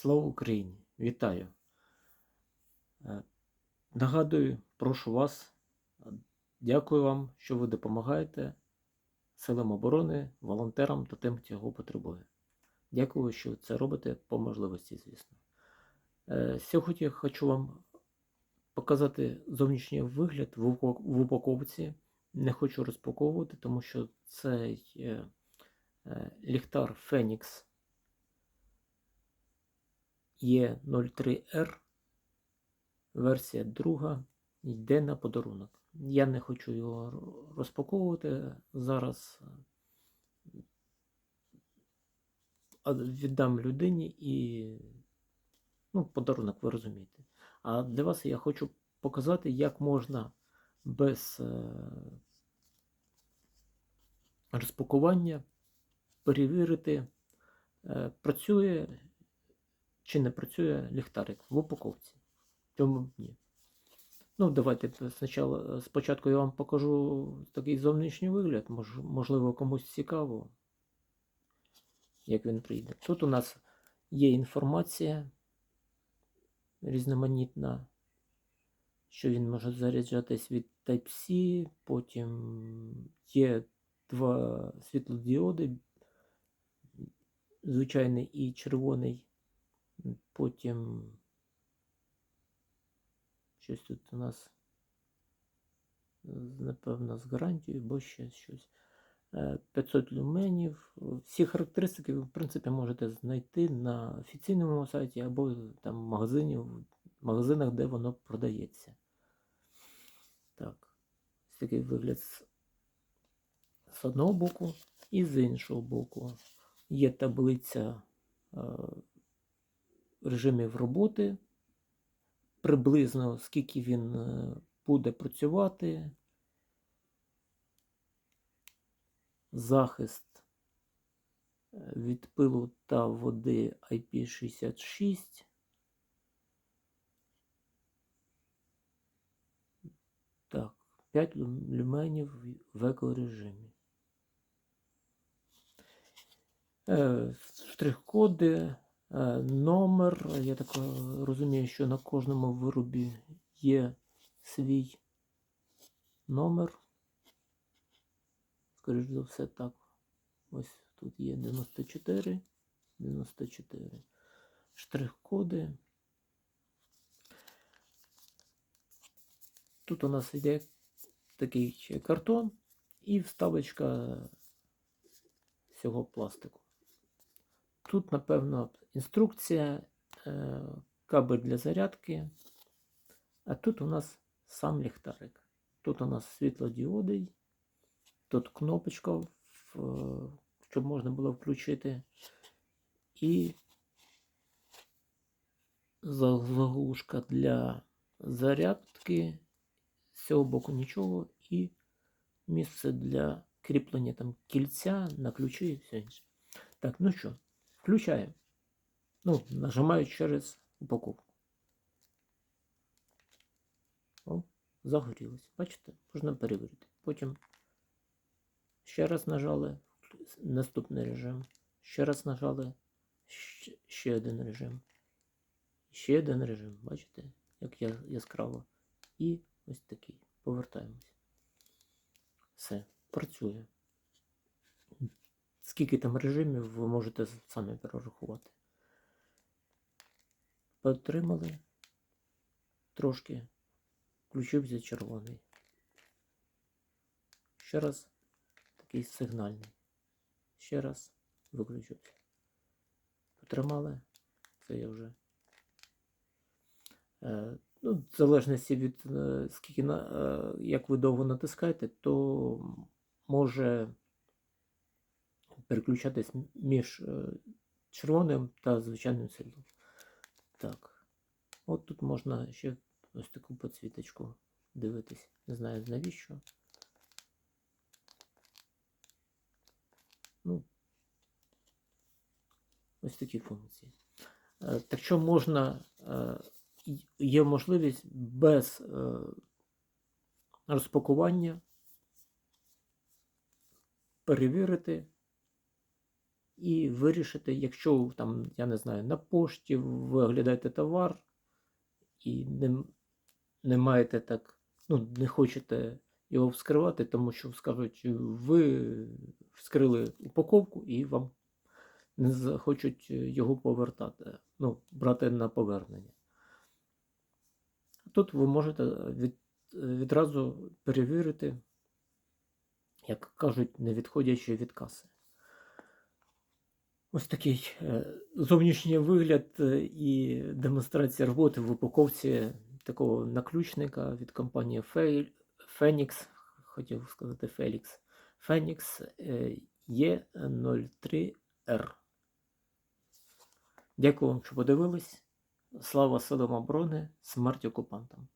Слава Україні! Вітаю! Е, Нагадую, прошу вас, е, дякую вам, що ви допомагаєте силам оборони, волонтерам та тим, хто його потребує. Дякую, що це робите по можливості, звісно. Е, Сьогодні я хочу вам показати зовнішній вигляд в упаковці. Не хочу розпаковувати, тому що цей е, е, ліхтар Phoenix Е03R, версія друга, йде на подарунок. Я не хочу його розпаковувати зараз. А Віддам людині і ну, подарунок, ви розумієте. А для вас я хочу показати, як можна без е, розпакування перевірити, е, працює чи не працює ліхтарик в упаковці. Чому ні? Ну, давайте спочатку, спочатку я вам покажу такий зовнішній вигляд, мож, можливо, комусь цікаво, як він прийде. Тут у нас є інформація різноманітна, що він може заряджатись від Type-C, потім є два світлодіоди, звичайний і червоний. Потім щось тут у нас, напевно, з гарантією, бо ще щось. Е, 500 люменів. Всі характеристики ви, в принципі, можете знайти на офіційному сайті або там в магазині, в магазинах, де воно продається. Так, ось такий вигляд з, з одного боку і з іншого боку. Є таблиця. Режимів роботи, приблизно скільки він е, буде працювати, захист е, від пилу та води IP66. Так, 5 люменів в екорежимі. Штрих-коди, Е, Номер, я так е, розумію, що на кожному виробі є свій номер. Скоріше за все, так. Ось тут є 94, 94. Штрих-коди. Тут у нас йде такий картон і вставочка цього пластику. Тут, напевно, інструкція, е, кабель для зарядки. А тут у нас сам ліхтарик. Тут у нас світлодіоди, тут кнопочка, щоб можна було включити. І заглушка для зарядки. З цього боку нічого. І місце для кріплення там кільця на ключі і все інше. Так, ну що, включаємо. Ну, нажимаю через упаковку. О, загорілось. Бачите, можна перевірити. Потім ще раз нажали наступний режим. Ще раз нажали ще один режим. Ще один режим. Бачите, як я яскраво. І ось такий. Повертаємось. Все, працює. Скільки там режимів ви можете самі перерахувати. Потримали трошки, включився червоний. Ще раз такий сигнальний. Ще раз виключився. Потримали, це я вже. Е, ну, в залежності від е, скільки на, е, як ви довго натискаєте, то може переключатись між е, червоним та звичайним світлом. Так. От тут можна ще ось таку підсвіточку дивитись. Не знаю навіщо. Ну, ось такі функції. Е, Так що можна, е, є можливість без розпакування перевірити і вирішити, якщо там, я не знаю, на пошті ви оглядаєте товар і не, не маєте так, ну, не хочете його вскривати, тому що скажуть, ви вскрили упаковку і вам не захочуть його повертати, ну, брати на повернення. Тут ви можете від, відразу перевірити, як кажуть, не відходячи від каси. Ось такий е, зовнішній вигляд е, і демонстрація роботи в упаковці такого наключника від компанії Phoenix, хотів сказати Felix, Phoenix е, E03R. Дякую вам, що подивились. Слава силам оборони, смерть окупантам!